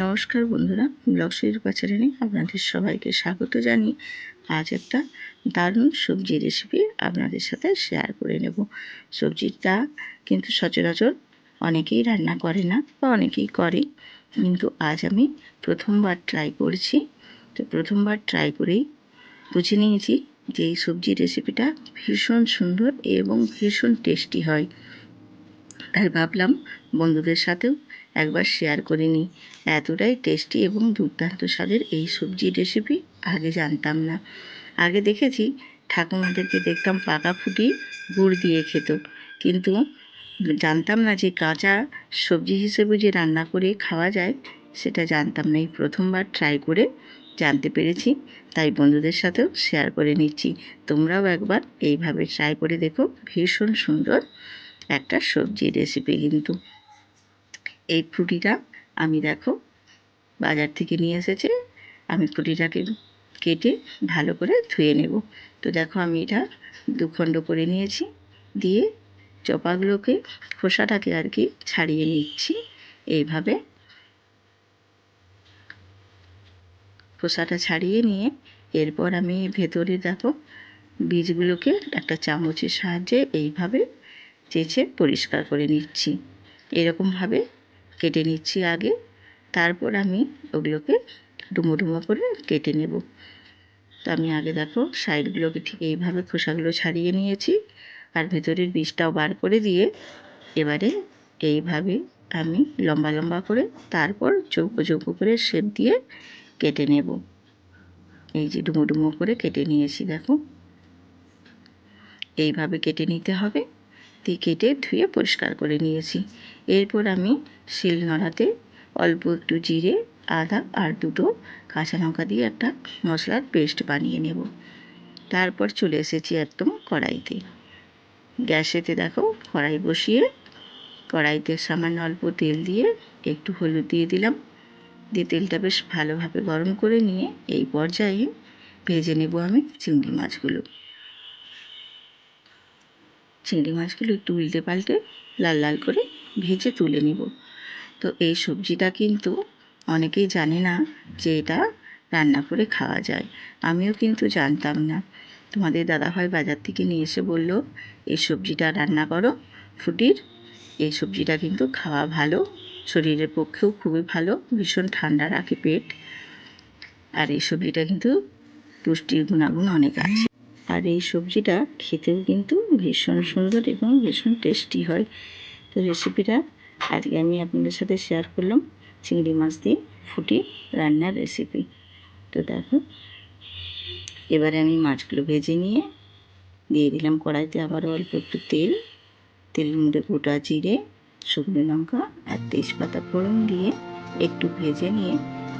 নমস্কার বন্ধুরা ব্লগসির চ্যানেলে আপনাদের সবাইকে স্বাগত জানিয়ে আজ একটা দারুণ সবজি রেসিপি আপনাদের সাথে শেয়ার করে নেব। সবজিটা কিন্তু সচরাচর অনেকেই রান্না করে না বা অনেকেই করে, কিন্তু আজ আমি প্রথমবার ট্রাই করছি। তো প্রথমবার ট্রাই করেই বুঝে নিয়েছি যে এই সবজি রেসিপিটা ভীষণ সুন্দর এবং ভীষণ টেস্টি হয়। তাই ভাবলাম বন্ধুদের সাথেও একবার শেয়ার করে নিই। এতটাই টেস্টি এবং দুর্দান্ত স্বাদের এই সবজি রেসিপি আগে জানতাম না। আগে দেখেছি ঠাকুমাদেরকে দেখতাম পাকা ফুটি গুড় দিয়ে খেত। কিন্তু জানতাম না যে কাঁচা সবজি হিসেবে যে রান্না করে খাওয়া যায়, সেটা জানতাম না। এই প্রথমবার ট্রাই করে জানতে পেরেছি। তাই বন্ধুদের সাথেও শেয়ার করে নিচ্ছি। তোমরাও একবার এইভাবে ট্রাই করে দেখো। ভীষণ সুন্দর একটা সবজি রেসিপি কিন্তু। এই ফ্রুটিটা আমি দেখো বাজার থেকে নিয়ে এসেছে। আমি ফ্রুটিটাকে কেটে ভালো করে ধুয়ে নেব। তো দেখো আমি এটা দুখণ্ড করে নিয়েছি। দিয়ে চপাগুলোকে, খোসাটাকে আর কি ছাড়িয়ে নিচ্ছি। এইভাবে খোসাটা ছাড়িয়ে নিয়ে এরপর আমি ভেতরে দেখো বীজগুলোকে একটা চামচের সাহায্যে এইভাবে চেঁচে পরিষ্কার করে নিচ্ছি। এরকমভাবে কেটে নিচ্ছি আগে। তারপর আমি ওগুলোকে ডুমো ডুমো করে কেটে নেব। তো আমি আগে দেখো, সাইডগুলোকে ঠিক এইভাবে খোসাগুলো ছাড়িয়ে নিয়েছি আর ভেতরের বীজটাও বার করে দিয়ে এবারে এইভাবে আমি লম্বা লম্বা করে তারপর চৌকো চৌকো করে শেপ দিয়ে কেটে নেব। এই যে ডুমো ডুমো করে কেটে নিয়েছি, দেখো। এইভাবে কেটে নিতে হবে। দিয়ে কেটে ধুয়ে পরিষ্কার করে নিয়েছি। এরপর আমি শিল নোড়াতে অল্প একটু জিরে, আদা আর দুটো কাঁচা লঙ্কা দিয়ে একটা মশলার পেস্ট বানিয়ে নেব। তারপর চলে এসেছি একদম কড়াইতে। গ্যাসেতে দেখো কড়াই বসিয়ে, কড়াইতে সামান্য অল্প তেল দিয়ে একটু হলুদ দিয়ে দিলাম। দিয়ে তেলটা বেশ ভালোভাবে গরম করে নিয়ে এই পর্যায়ে ভেজে নেব আমি চিংড়ি মাছগুলো। চিংড়ি মাছগুলো একটু উল্টে পাল্টে লাল লাল করে ভেজে তুলে নিব। তো এই সবজিটা কিন্তু অনেকেই জানে না যে এটা রান্না করে খাওয়া যায়। আমিও কিন্তু জানতাম না। তোমাদের দাদাভাই বাজার থেকে নিয়ে এসে বলল, এই সবজিটা রান্না করো, ফুটির। এই সবজিটা কিন্তু খাওয়া ভালো, শরীরের পক্ষেও খুবই ভালো, ভীষণ ঠান্ডা রাখে পেট। আর এই সবজিটা কিন্তু পুষ্টির গুণাগুণ অনেক আছে। আর এই সবজিটা খেতেও কিন্তু ভীষণ সুন্দর এবং ভীষণ টেস্টি হয়। তো রেসিপিটা আজকে আমি আপনাদের সাথে শেয়ার করলাম চিংড়ি মাছ দিয়ে ফুটি রান্নার রেসিপি তো দেখো, এবারে আমি মাছগুলো ভেজে নিয়ে দিয়ে দিলাম কড়াইতে আবার অল্প একটু তেল। তেলের মধ্যে গোটা জিরে, শুকনো লঙ্কা আর তেজপাতা ফোড়ন দিয়ে একটু ভেজে নিয়ে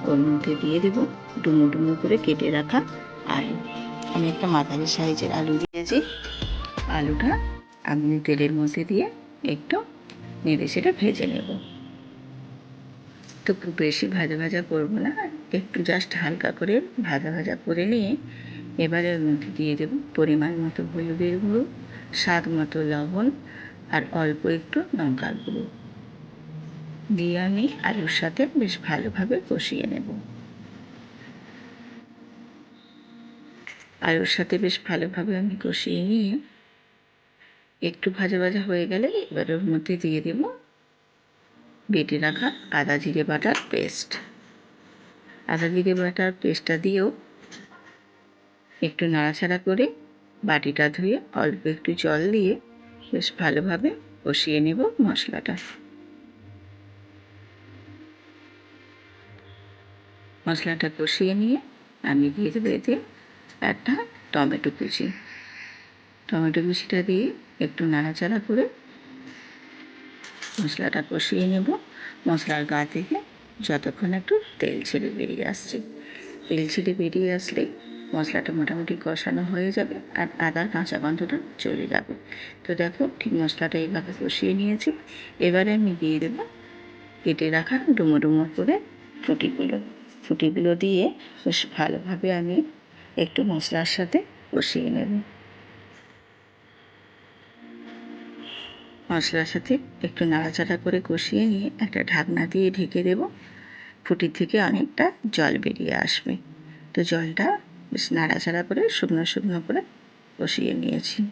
ওর মধ্যে দিয়ে দেবো ডুমো ডুমো করে কেটে রাখা আলু। আমি একটা মাঝারি সাইজের আলু দিয়েছি। আলুটা আমি তেলের মধ্যে দিয়ে একটু নেড়ে সেটা ভেজে নেব। তো খুব বেশি ভাজা ভাজা করব না, একটু জাস্ট হালকা করে ভাজা ভাজা করে নিয়ে এবারে ওর মধ্যে দিয়ে দেবো পরিমাণ মতো হলুদের গুঁড়ো, স্বাদ মতো লবণ আর অল্প একটু লঙ্কার গুঁড়ো। দিয়ে আমি আলুর সাথে বেশ ভালোভাবে কষিয়ে নেব। আলুর সাথে বেশ ভালোভাবে আমি কষিয়ে নিয়ে একটু ভাজা ভাজা হয়ে গেলে এবার ওর মধ্যে দিয়ে দেব বেটে রাখা আদা জিরে বাটার পেস্ট। আদা জিরে বাটার পেস্টটা দিয়েও একটু নাড়াচাড়া করে বাটিটা ধুয়ে অল্প একটু জল দিয়ে বেশ ভালোভাবে কষিয়ে নেব মশলাটা। মশলাটা কষিয়ে নিয়ে আমি দিয়ে দেবো এতে একটা টমেটো কুচি। টমেটো কুচিটা দিয়ে একটু নাড়াচাড়া করে মশলাটা কষিয়ে নেব। মশলার গা থেকে যতক্ষণ একটু তেল ছেড়ে বেরিয়ে আসছে। তেল ছেড়ে বেরিয়ে আসলে মশলাটা মোটামুটি কষানো হয়ে যাবে আর আদার কাঁচা গন্ধটা চলে যাবে। তো দেখো ঠিক মশলাটা এইভাবে কষিয়ে নিয়েছি। এবারে আমি দিয়ে দেবো কেটে রাখা ডুমো ডুমো করে ফুটিগুলো। ফুটিগুলো দিয়ে বেশ ভালোভাবে আমি একটু মশলার সাথে কষিয়ে নেব। মশলার সাথে একটু নাড়াচাড়া করে কষিয়ে নিয়ে একটা ঢাকনা দিয়ে ঢেকে দেব। ফুটি থেকে অনেকটা জল বেরিয়ে আসবে। তো জলটা বেশ নাড়াচাড়া করে শুকনো শুকনো করে কষিয়ে নিয়েছি।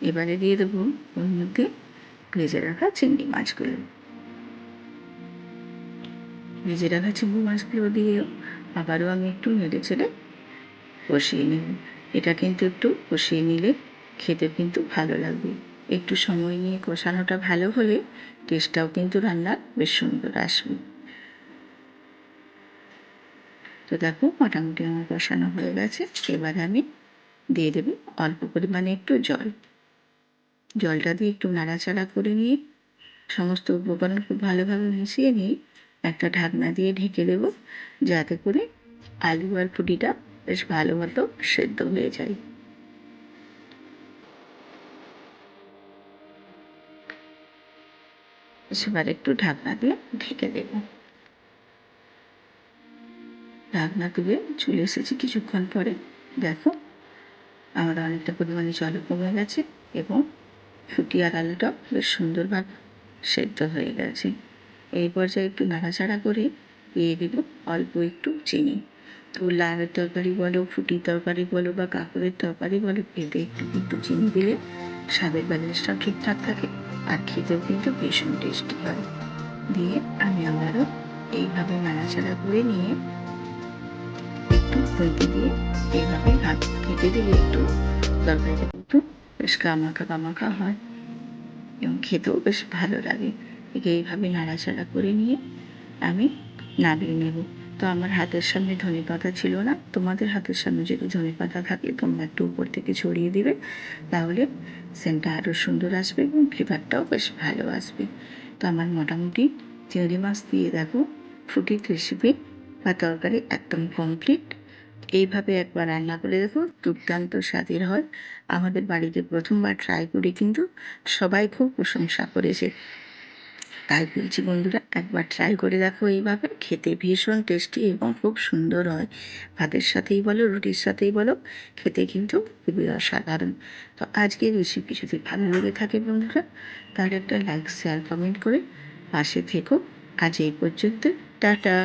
এবারে দিয়ে দেবো ওর মধ্যে ভেজে রাখা চিংড়ি মাছগুলো। ভেজে রাখা চিংড়ি মাছগুলো দিয়ে আবারও আমি একটু নেড়ে চেড়ে কষিয়ে নিই এটা কিন্তু একটু কষিয়ে নিলে খেতে কিন্তু ভালো লাগবে। একটু সময় নিয়ে কষানোটা ভালো হলে টেস্টটাও কিন্তু রান্নার বেশ সুন্দর আসবে। তো দেখো মোটামুটি আমার কষানো হয়ে গেছে। এবার আমি দিয়ে দেবো অল্প পরিমাণে একটু জল। জলটা দিয়ে একটু নাড়াচাড়া করে নিয়ে সমস্ত উপকরণ খুব ভালোভাবে মিশিয়ে নিয়ে একটা ঢাকনা দিয়ে ঢেকে দেবো, যাতে করে আলু আর ফুটিটা বেশ ভালো মতো সেদ্ধ হয়ে যায়। সেবার একটু ঢাকনা দিয়ে ঢেকে দেব। ঢাকনা তুলে চলে এসেছি কিছুক্ষণ পরে। দেখো আমার অনেকটা পরিমাণে জল কমে গেছে এবং ফুটি আর আলুটা বেশ সুন্দরভাবে সেদ্ধ হয়ে গেছে। এই পর্যায়ে একটু নাড়াচাড়া করে দিয়ে দেবো অল্প একটু চিনি। তো লাউয়ের তরকারি বলো, ফুটির তরকারি বলো বা কাঁকড়ের তরকারি বলো এতে একটু একটু চিনি দিলে স্বাদের ব্যালেন্সটাও ঠিকঠাক থাকে আর খেতেও কিন্তু ভীষণ টেস্টি হয়। দিয়ে আমি আবারও এইভাবে নাড়াচাড়া করে নিয়ে একটু খুলতে দিয়ে এইভাবে হাত কেটে দিলে একটু তরকারিটা একটু বেশ কামাখা কামাখা হয় এবং খেতেও বেশ ভালো লাগে। একে এইভাবে নাড়াচাড়া করে নিয়ে আমি নামিয়ে নেব। তো আমার হাতের সামনে ধনে পাতা ছিল না। তোমাদের হাতের সামনে যদি ধনে পাতা থাকে, তোমরা একটু উপর থেকে ছড়িয়ে দিবে। তাহলে সেন্টটা আরও সুন্দর আসবে এবং ফ্লেভারটাও বেশ ভালো আসবে। তো আমার মোটামুটি চিংড়ি মাছ দিয়ে দেখো ফুটির রেসিপি বা তরকারি একদম কমপ্লিট এইভাবে একবার রান্না করে দেখো, দুর্দান্ত স্বাদের হয়। আমাদের বাড়িতে প্রথমবার ট্রাই করে কিন্তু সবাই খুব প্রশংসা করেছে। তাই বলছি বন্ধুরা, একবার ট্রাই করে দেখো এইভাবে। খেতে ভীষণ টেস্টি এবং খুব সুন্দর হয়। ভাতের সাথেই বলো, রুটির সাথেই বলো, খেতে কিন্তু খুবই অসাধারণ। তো আজকে রেসিপি যদি ভালো লেগে থাকে বন্ধুরা, তাহলে একটা লাইক শেয়ার কমেন্ট করে পাশে থেকো। আজ এই পর্যন্ত, টাটা!